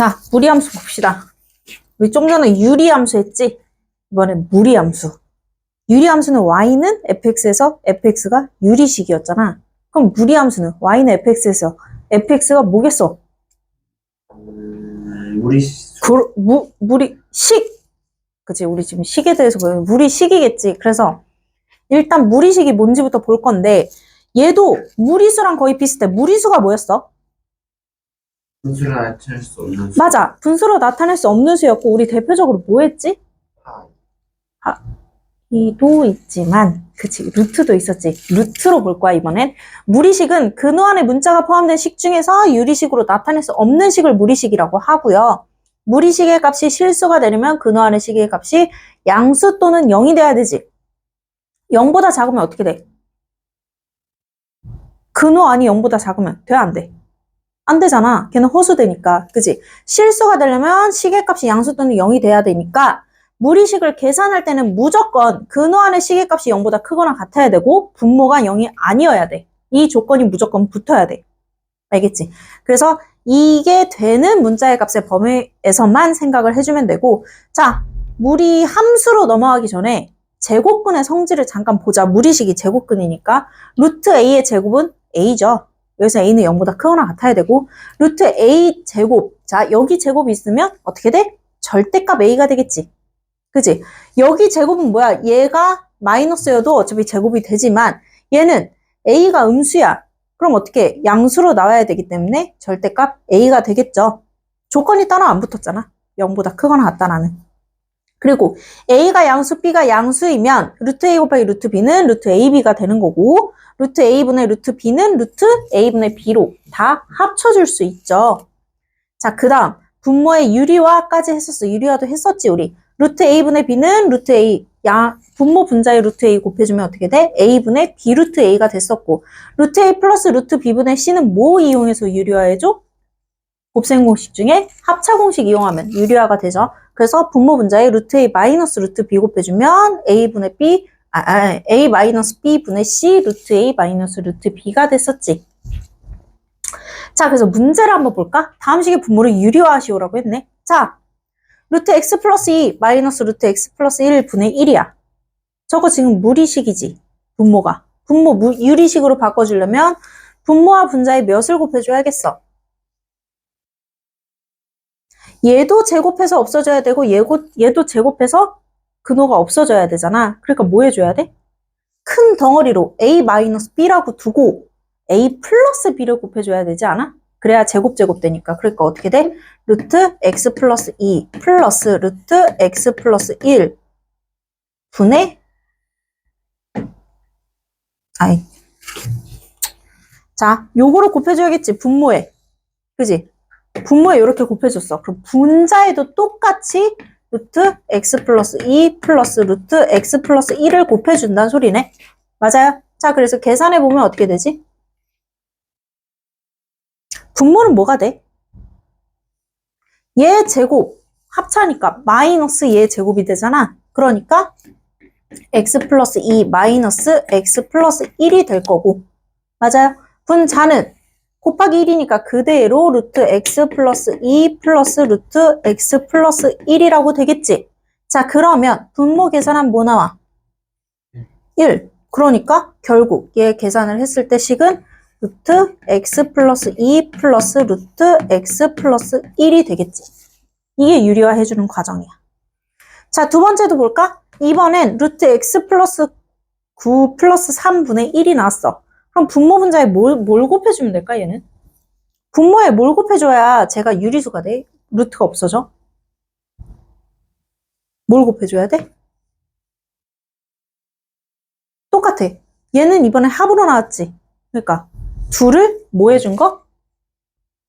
자, 무리함수 봅시다. 우리 좀 전에 유리함수 했지? 이번엔 무리함수. 유리함수는 y는 fx에서 fx가 유리식이었잖아. 그럼 무리함수는 y는 fx에서 fx가 뭐겠어? 음, 우리 그, 무, 무리, 식! 그치, 우리 지금 식에 대해서 보면 무리 식이겠지. 그래서 일단 무리식이 뭔지부터 볼 건데, 얘도 무리수랑 거의 비슷해. 무리수가 뭐였어? 분수를 나타낼 수 없는 수. 맞아. 분수로 나타낼 수 없는 수였고, 우리 대표적으로 뭐 했지? 아, 이도 있지만, 그치, 루트도 있었지. 루트로 볼 거야, 이번엔. 무리식은 근호 안에 문자가 포함된 식 중에서 유리식으로 나타낼 수 없는 식을 무리식이라고 하고요. 무리식의 값이 실수가 되려면 근호 안의 식의 값이 양수 또는 0이 돼야 되지. 0보다 작으면 어떻게 돼? 근호 안이 0보다 작으면 돼, 안 돼? 안 되잖아. 걔는 허수되니까. 그지? 실수가 되려면 식의 값이 양수 또는 0이 돼야 되니까 무리식을 계산할 때는 무조건 근호 안의 식의 값이 0보다 크거나 같아야 되고 분모가 0이 아니어야 돼. 이 조건이 무조건 붙어야 돼. 알겠지? 그래서 이게 되는 문자의 값의 범위에서만 생각을 해주면 되고 자, 무리 함수로 넘어가기 전에 제곱근의 성질을 잠깐 보자. 무리식이 제곱근이니까 루트 a의 제곱은 a죠. 여기서 a는 0보다 크거나 같아야 되고 루트 a 제곱 자 여기 제곱이 있으면 어떻게 돼? 절대값 a가 되겠지. 그지? 여기 제곱은 뭐야? 얘가 마이너스여도 어차피 제곱이 되지만 얘는 a가 음수야. 그럼 어떻게 양수로 나와야 되기 때문에 절대값 a가 되겠죠. 조건이 따로 안 붙었잖아. 0보다 크거나 같다라는. 그리고 a가 양수, b가 양수이면 루트 a 곱하기 루트 b는 루트 ab가 되는 거고 루트 a분의 루트 b는 루트 a분의 b로 다 합쳐줄 수 있죠. 자, 그 다음 분모의 유리화까지 했었어. 유리화도 했었지 우리. 루트 a분의 b는 루트 a 야 분모 분자의 루트 a 곱해주면 어떻게 돼? a분의 b 루트 a가 됐었고 루트 a 플러스 루트 b분의 c는 뭐 이용해서 유리화해줘? 곱셈 공식 중에 합차 공식 이용하면 유리화가 되죠. 그래서 분모 분자의 루트 a 마이너스 루트 b 곱해주면 a분의 b 아, 아, a 마이너스 b 분의 c 루트 a 마이너스 루트 b가 됐었지. 자, 그래서 문제를 한번 볼까? 다음 식의 분모를 유리화하시오라고 했네. 자, 루트 x 플러스 2 마이너스 루트 x 플러스 1 분의 1이야. 저거 지금 무리식이지. 분모가. 분모 무, 유리식으로 바꿔주려면 분모와 분자의 몇을 곱해줘야겠어. 얘도 제곱해서 없어져야 되고 얘고, 얘도 제곱해서 근호가 없어져야 되잖아. 그러니까 뭐 해줘야 돼? 큰 덩어리로 a-b라고 두고 a 플러스 b를 곱해줘야 되지 않아? 그래야 제곱 제곱 되니까. 그러니까 어떻게 돼? 루트 x 플러스 2 플러스 루트 x 플러스 1 분의 아이 자 요거로 곱해줘야겠지 분모에 그지? 분모에 이렇게 곱해줬어. 그럼 분자에도 똑같이 루트 x 플러스 2 플러스 루트 x 플러스 1을 곱해준다는 소리네. 맞아요? 자, 그래서 계산해보면 어떻게 되지? 분모는 뭐가 돼? 얘 제곱 합차니까 마이너스 얘 제곱이 되잖아. 그러니까 x 플러스 2 마이너스 x 플러스 1이 될 거고 맞아요? 분자는 곱하기 1이니까 그대로 루트 x 플러스 2 플러스 루트 x 플러스 1이라고 되겠지? 자 그러면 분모 계산하면 뭐 나와? 1. 그러니까 결국 얘 계산을 했을 때 식은 루트 x 플러스 2 플러스 루트 x 플러스 1이 되겠지. 이게 유리화 해주는 과정이야. 자, 두 번째도 볼까? 이번엔 루트 x 플러스 9 플러스 3분의 1이 나왔어. 그럼 분모 분자에 뭘, 뭘 곱해주면 될까, 얘는? 분모에 뭘 곱해줘야 제가 유리수가 돼? 루트가 없어져? 뭘 곱해줘야 돼? 똑같아. 얘는 이번에 합으로 나왔지. 그러니까 둘을 뭐 해준 거?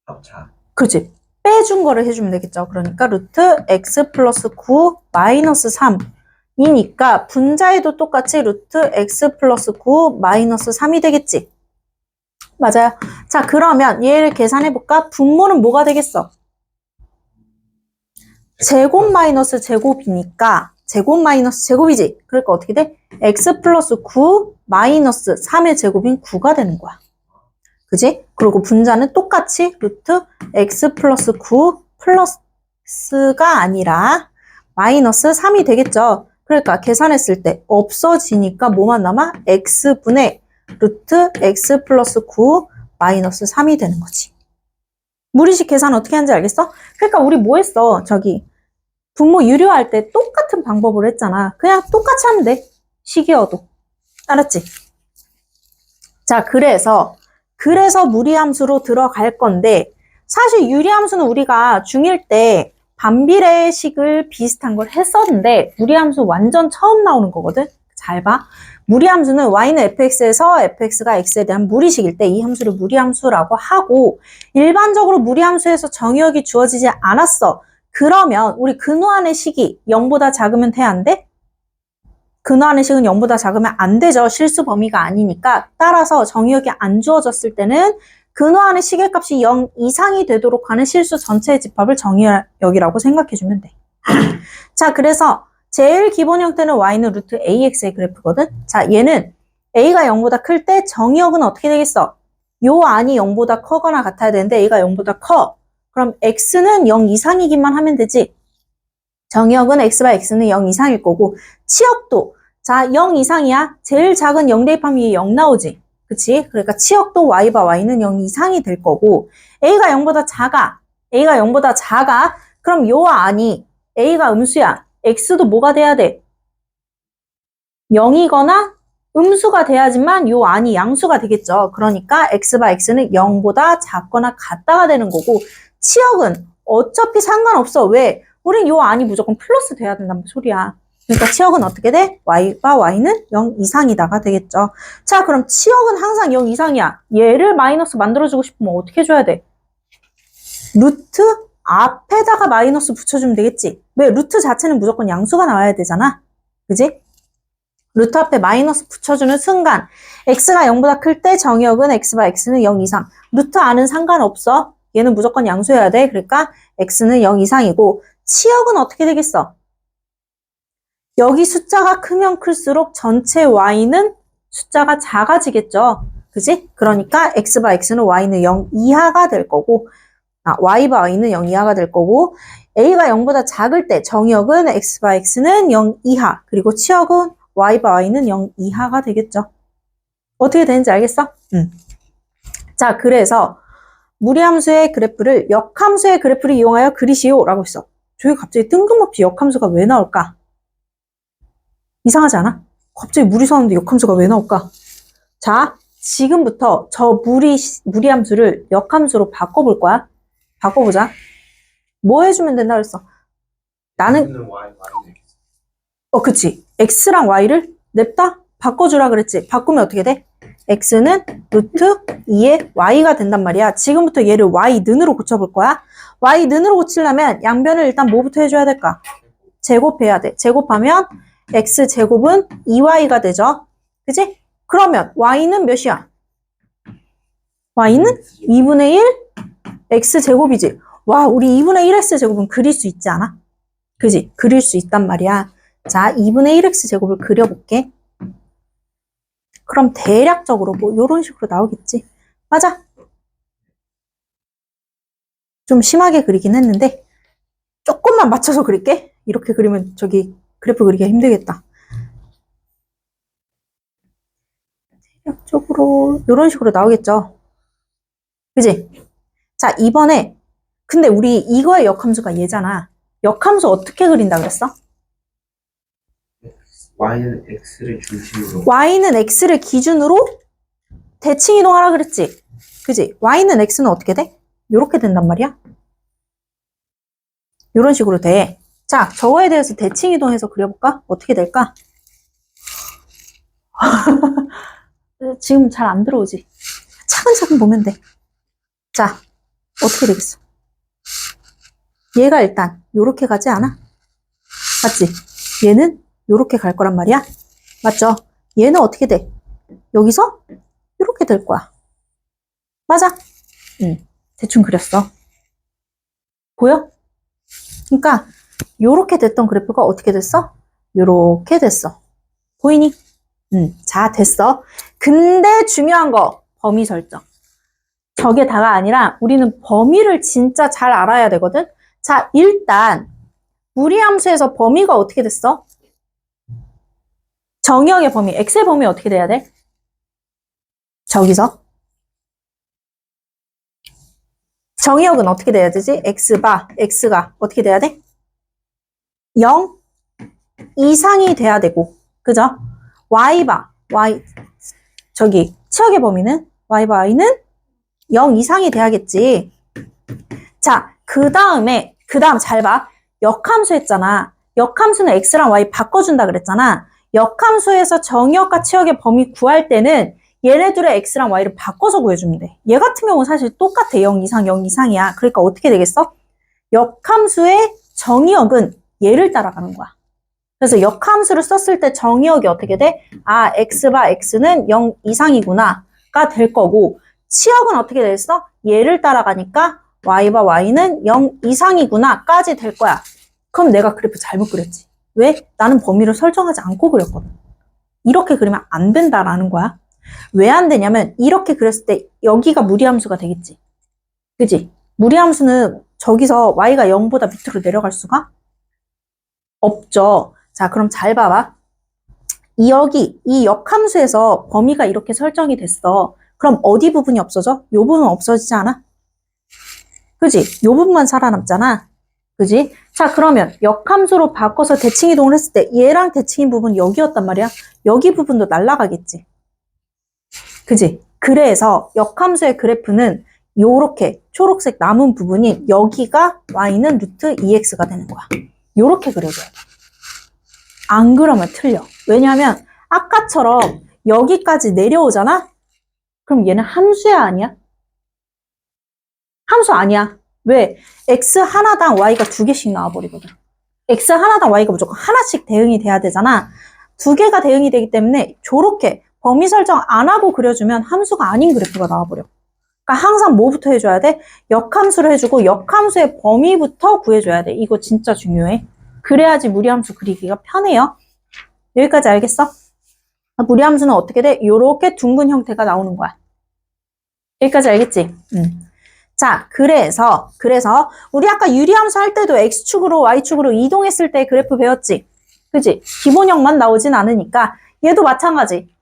합차. 그지? 빼준 거를 해주면 되겠죠. 그러니까 루트 x 플러스 9 마이너스 3 이니까 분자에도 똑같이 루트 x 플러스 9 마이너스 3이 되겠지. 맞아요. 자 그러면 얘를 계산해볼까? 분모는 뭐가 되겠어? 제곱 마이너스 제곱이니까 제곱 마이너스 제곱이지. 그러니까 어떻게 돼? x 플러스 9 마이너스 3의 제곱인 9가 되는 거야. 그지? 그리고 분자는 똑같이 루트 x 플러스 9 플러스가 아니라 마이너스 3이 되겠죠. 그러니까 계산했을 때 없어지니까 뭐만 남아? x분의 루트 x 플러스 9 마이너스 3이 되는 거지. 무리식 계산 어떻게 하는지 알겠어? 그러니까 우리 뭐 했어? 저기 분모 유료할 때 똑같은 방법으로 했잖아. 그냥 똑같이 하면 돼. 식이어도. 알았지? 자, 그래서 그래서 무리함수로 들어갈 건데 사실 유리함수는 우리가 중1 때 반비례식을 비슷한 걸 했었는데 무리함수 완전 처음 나오는 거거든. 잘 봐. 무리함수는 y는 fx에서 fx가 x에 대한 무리식일 때 이 함수를 무리함수라고 하고 일반적으로 무리함수에서 정의역이 주어지지 않았어. 그러면 우리 근호안의 식이 0보다 작으면 돼, 안 돼? 근호안의 식은 0보다 작으면 안 되죠. 실수 범위가 아니니까. 따라서 정의역이 안 주어졌을 때는 근호안의 식의 값이 0 이상이 되도록 하는 실수 전체의 집합을 정의역이라고 생각해주면 돼. 자, 그래서 제일 기본 형태는 y는 루트 ax의 그래프거든. 자, 얘는 a가 0보다 클 때 정의역은 어떻게 되겠어? 요 안이 0보다 커거나 같아야 되는데 a가 0보다 커. 그럼 x는 0 이상이기만 하면 되지. 정의역은 x와 x는 0 이상일 거고 치역도 자 0 이상이야. 제일 작은 0 대입하면 얘0 나오지. 그치? 그러니까 치역도 y바 y는 0 이상이 될 거고 a가 0보다 작아. a가 0보다 작아. 그럼 요 안이 a가 음수야. x도 뭐가 돼야 돼? 0이거나 음수가 돼야지만 요 안이 양수가 되겠죠. 그러니까 x바 x는 0보다 작거나 같다가 되는 거고 치역은 어차피 상관없어. 왜? 우린 요 안이 무조건 플러스 돼야 된다는 소리야. 그러니까 치역은 어떻게 돼? y바 y는 0 이상이다가 되겠죠. 자, 그럼 치역은 항상 0 이상이야. 얘를 마이너스 만들어주고 싶으면 어떻게 해줘야 돼? 루트 앞에다가 마이너스 붙여주면 되겠지. 왜? 루트 자체는 무조건 양수가 나와야 되잖아. 그지? 루트 앞에 마이너스 붙여주는 순간 x가 0보다 클 때 정의역은 x바 x는 0 이상. 루트 안은 상관없어. 얘는 무조건 양수여야 돼. 그러니까 x는 0 이상이고 치역은 어떻게 되겠어? 여기 숫자가 크면 클수록 전체 y는 숫자가 작아지겠죠. 그지? 그러니까 x바 x는 y는 0 이하가 될 거고 아, y바 y는 0 이하가 될 거고 a가 0보다 작을 때 정역은 x바 x는 0 이하 그리고 치역은 y바 y는 0 이하가 되겠죠. 어떻게 되는지 알겠어? 응. 자, 그래서 무리함수의 그래프를 역함수의 그래프를 이용하여 그리시오 라고 했어. 저기 갑자기 뜬금없이 역함수가 왜 나올까? 이상하지 않아? 갑자기 무리 서는데 역함수가 왜 나올까? 자, 지금부터 저 무리, 무리함수를 역함수로 바꿔볼 거야. 바꿔보자. 뭐 해주면 된다 그랬어? 나는, Y. 어, 그치. x랑 y를 냅다 바꿔주라 그랬지. 바꾸면 어떻게 돼? x는 루트 2의 y가 된단 말이야. 지금부터 얘를 y는으로 고쳐볼 거야. y는으로 고치려면 양변을 일단 뭐부터 해줘야 될까? 제곱해야 돼. 제곱하면 x 제곱은 2y가 되죠. 그지? 그러면 y는 몇이야? y는 2분의 1 x 제곱이지. 와, 우리 2분의 1x 제곱은 그릴 수 있지 않아? 그지? 그릴 수 있단 말이야. 자, 2분의 1x 제곱을 그려볼게. 그럼 대략적으로 뭐 이런 식으로 나오겠지. 맞아. 좀 심하게 그리긴 했는데 조금만 맞춰서 그릴게. 이렇게 그리면 저기 그래프 그리기가 힘들겠다. 대략적으로 이런 식으로 나오겠죠. 그지? 자, 이번에 근데 우리 이거의 역함수가 얘잖아. 역함수 어떻게 그린다 그랬어? Y는 X를 중심으로. y는 x를 기준으로 대칭 이동하라 그랬지. 그지? y는 x는 어떻게 돼? 요렇게 된단 말이야. 요런 식으로 돼. 자, 저거에 대해서 대칭 이동해서 그려볼까? 어떻게 될까? 지금 잘 안 들어오지? 차근차근 보면 돼. 자, 어떻게 되겠어? 얘가 일단 요렇게 가지 않아? 맞지? 얘는 요렇게 갈 거란 말이야. 맞죠? 얘는 어떻게 돼? 여기서 이렇게 될 거야. 맞아? 응, 대충 그렸어. 보여? 그러니까 요렇게 됐던 그래프가 어떻게 됐어? 요렇게 됐어. 보이니? 응, 자, 됐어. 근데 중요한 거, 범위 설정. 저게 다가 아니라 우리는 범위를 진짜 잘 알아야 되거든? 자, 일단 무리함수에서 범위가 어떻게 됐어? 정의역의 범위, x의 범위 어떻게 돼야 돼? 저기서 정의역은 어떻게 돼야 되지? x바, x가 어떻게 돼야 돼? 0 이상이 돼야 되고, 그죠? y바, y, 저기, 치역의 범위는 y바, y는 0 이상이 돼야겠지. 자, 그 다음에, 그 다음 잘 봐. 역함수 했잖아. 역함수는 x랑 y 바꿔준다 그랬잖아. 역함수에서 정의역과 치역의 범위 구할 때는 얘네들의 x랑 y를 바꿔서 구해주면 돼. 얘 같은 경우는 사실 똑같아. 0 이상, 0 이상이야. 그러니까 어떻게 되겠어? 역함수의 정의역은 얘를 따라가는 거야. 그래서 역함수를 썼을 때 정의역이 어떻게 돼? 아, x바 x는 0 이상이구나 가 될 거고 치역은 어떻게 됐어? 얘를 따라가니까 y바 y는 0 이상이구나 까지 될 거야. 그럼 내가 그래프 잘못 그렸지. 왜? 나는 범위를 설정하지 않고 그렸거든. 이렇게 그리면 안 된다라는 거야. 왜 안 되냐면 이렇게 그렸을 때 여기가 무리함수가 되겠지. 그지? 무리함수는 저기서 y가 0보다 밑으로 내려갈 수가 없죠. 자, 그럼 잘 봐봐. 이 여기 이 역함수에서 범위가 이렇게 설정이 됐어. 그럼 어디 부분이 없어져? 요 부분 없어지지 않아? 그지? 요 부분만 살아남잖아. 그지? 자, 그러면 역함수로 바꿔서 대칭 이동을 했을 때 얘랑 대칭인 부분 여기였단 말이야. 여기 부분도 날아가겠지. 그지? 그래서 역함수의 그래프는 요렇게 초록색 남은 부분이 여기가 y는 루트 2x가 되는 거야. 요렇게 그려줘야 돼. 안 그러면 틀려. 왜냐면 아까처럼 여기까지 내려오잖아? 그럼 얘는 함수야 아니야? 함수 아니야. 왜? x 하나당 y가 두 개씩 나와버리거든. x 하나당 y가 무조건 하나씩 대응이 돼야 되잖아. 두 개가 대응이 되기 때문에 저렇게 범위 설정 안 하고 그려주면 함수가 아닌 그래프가 나와버려. 그러니까 항상 뭐부터 해줘야 돼? 역함수를 해주고 역함수의 범위부터 구해줘야 돼. 이거 진짜 중요해. 그래야지 무리함수 그리기가 편해요. 여기까지 알겠어? 무리함수는 어떻게 돼? 이렇게 둥근 형태가 나오는 거야. 여기까지 알겠지? 음. 자, 그래서, 그래서, 우리 아까 유리함수 할 때도 X축으로 Y축으로 이동했을 때 그래프 배웠지? 그지? 기본형만 나오진 않으니까, 얘도 마찬가지.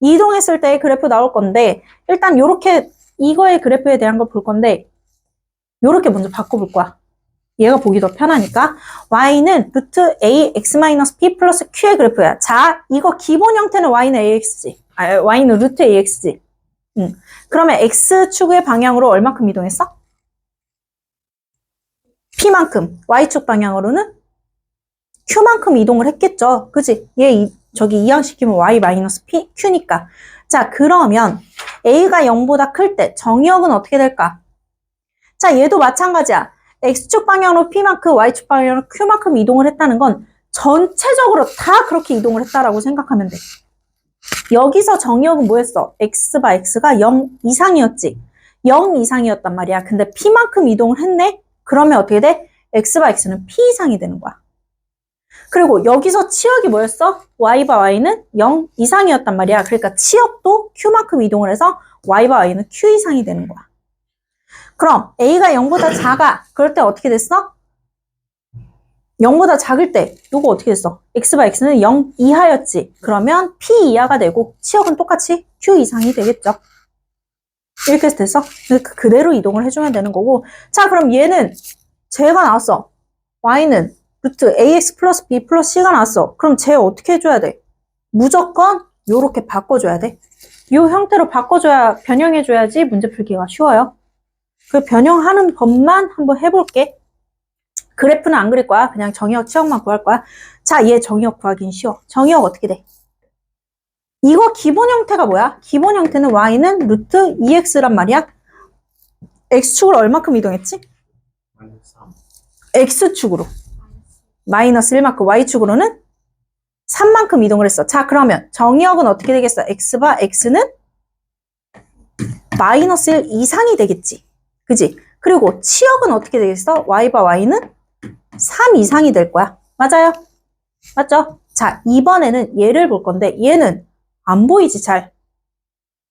이동했을 때 그래프 나올 건데, 일단 요렇게, 이거의 그래프에 대한 걸 볼 건데, 요렇게 먼저 바꿔볼 거야. 얘가 보기 더 편하니까. Y는 루트 A, X-P 플러스 Q의 그래프야. 자, 이거 기본 형태는 Y는 AX지. 아, Y는 루트 AX지. 응. 그러면 X축의 방향으로 얼마큼 이동했어? P만큼. Y축 방향으로는 Q만큼 이동을 했겠죠. 그지? 얘, 이, 저기 이항시키면 Y 마이너스 P, Q니까. 자, 그러면 A가 0보다 클 때 정의역은 어떻게 될까? 자, 얘도 마찬가지야. X축 방향으로 P만큼, Y축 방향으로 Q만큼 이동을 했다는 건 전체적으로 다 그렇게 이동을 했다라고 생각하면 돼. 여기서 정의역은 뭐였어? X바 X가 0 이상이었지. 0 이상이었단 말이야. 근데 P만큼 이동을 했네? 그러면 어떻게 돼? X바 X는 P 이상이 되는 거야. 그리고 여기서 치역이 뭐였어? Y바 Y는 0 이상이었단 말이야. 그러니까 치역도 Q만큼 이동을 해서 Y바 Y는 Q 이상이 되는 거야. 그럼 A가 0보다 작아. 그럴 때 어떻게 됐어? 0보다 작을 때 이거 어떻게 됐어? X바 X는 0 이하였지. 그러면 P 이하가 되고 치역은 똑같이 Q 이상이 되겠죠. 이렇게 해서 됐어? 그- 그대로 이동을 해주면 되는 거고 자 그럼 얘는 쟤가 나왔어. Y는 루트 AX 플러스 B 플러스 C가 나왔어. 그럼 쟤 어떻게 해줘야 돼? 무조건 요렇게 바꿔줘야 돼. 요 형태로 바꿔줘야 변형해줘야지 문제 풀기가 쉬워요. 그 변형하는 법만 한번 해볼게. 그래프는 안 그릴 거야. 그냥 정의역, 치역만 구할 거야. 자, 얘 정의역 구하긴 쉬워. 정의역 어떻게 돼? 이거 기본 형태가 뭐야? 기본 형태는 y는 루트 2x란 말이야. x축으로 얼마큼 이동했지? 마이너스 3. x축으로. 마이너스 1만큼 y축으로는 3만큼 이동을 했어. 자, 그러면 정의역은 어떻게 되겠어? x바 x는 마이너스 1 이상이 되겠지. 그지? 그리고 치역은 어떻게 되겠어? y바 y는 3 이상이 될 거야. 맞아요? 맞죠? 자, 이번에는 얘를 볼 건데 얘는 안 보이지 잘.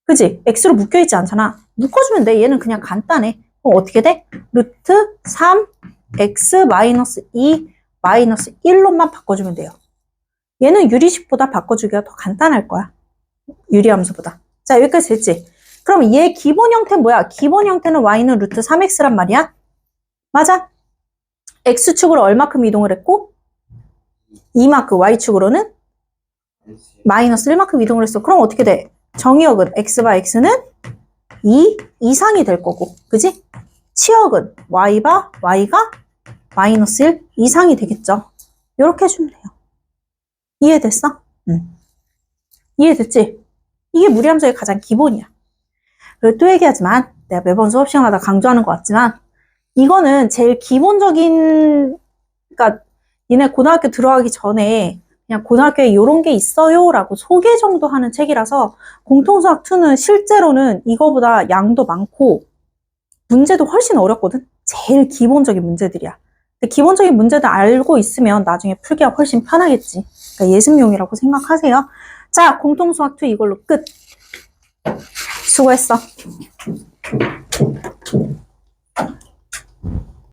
그지? x로 묶여있지 않잖아. 묶어주면 돼. 얘는 그냥 간단해. 그럼 어떻게 돼? 루트 3 x 마이너스 2 마이너스 1로만 바꿔주면 돼요. 얘는 유리식보다 바꿔주기가 더 간단할 거야. 유리함수보다. 자, 여기까지 됐지? 그럼 얘 기본 형태는 뭐야? 기본 형태는 y는 루트 3x란 말이야? 맞아? x축으로 얼마큼 이동을 했고, 2만큼, y축으로는 마이너스 1만큼 이동을 했어. 그럼 어떻게 돼? 정의역은 x바 x는 2 이상이 될 거고, 그지? 치역은 y바 y가 마이너스 1 이상이 되겠죠. 이렇게 해주면 돼요. 이해됐어? 응. 이해됐지? 이게 무리함수의 가장 기본이야. 그리고 또 얘기하지만, 내가 매번 수업 시간마다 강조하는 것 같지만, 이거는 제일 기본적인, 그러니까 니네 고등학교 들어가기 전에 그냥 고등학교에 이런 게 있어요 라고 소개 정도 하는 책이라서 공통수학 2는 실제로는 이거보다 양도 많고 문제도 훨씬 어렵거든? 제일 기본적인 문제들이야. 근데 기본적인 문제도 알고 있으면 나중에 풀기가 훨씬 편하겠지. 그러니까 예습용이라고 생각하세요. 자, 공통수학 2 이걸로 끝. 수고했어.